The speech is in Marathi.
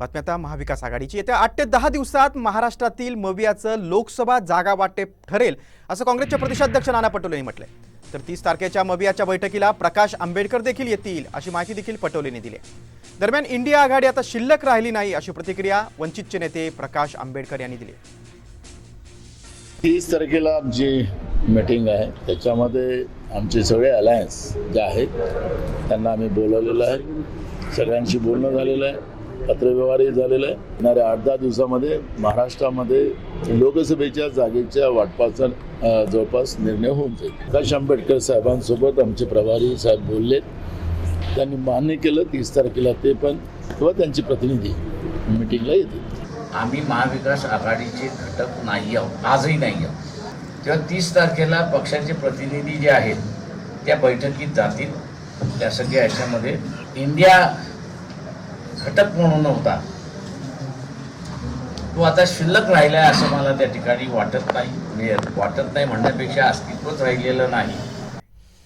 बातमी आता महाविकास आघाडीची. येत्या आठ ते दहा दिवसात महाराष्ट्रातील मवियाचं लोकसभा जागा वाटेप ठरेल असं काँग्रेसचे प्रदेशाध्यक्ष नाना पटोले यांनी म्हटलंय. तर तीस तारखेच्या मवियाच्या बैठकीला प्रकाश आंबेडकर देखील येतील अशी माहिती देखील पटोलेंनी दिली दरम्यान इंडिया आघाडी आता शिल्लक राहिली नाही अशी प्रतिक्रिया वंचितचे नेते प्रकाश आंबेडकर यांनी दिली तीस तारखेला आमची मीटिंग आहे. त्याच्यामध्ये आमचे सगळे अलायन्स जे आहेत त्यांना आम्ही बोलवलेलं आहे. सगळ्यांशी बोलणं झालेलं आहे. पत्रव्यवहारही झालेला आहे. येणाऱ्या आठ दहा दिवसामध्ये महाराष्ट्रामध्ये लोकसभेच्या जागेच्या वाटपाचा जवळपास निर्णय होऊन जाईल. प्रकाश आंबेडकर साहेबांसोबत आमचे प्रभारी साहेब बोललेत. त्यांनी मान्य केलं तीस तारखेला ते पण किंवा त्यांचे प्रतिनिधी मिटिंगला येतील. आम्ही महाविकास आघाडीचे घटक नाही आहोत आजही नाही आहोत. तेव्हा तीस तारखेला पक्षाचे प्रतिनिधी जे आहेत त्या बैठकीत जातील. त्या सगळ्या याच्यामध्ये इंडिया घटक म्हणून नव्हता. तो आता शिल्लक राहिला आहे असं मला त्या ठिकाणी वाटत नाही. वाटत नाही म्हणण्यापेक्षा अस्तित्वच राहिलेलं नाही.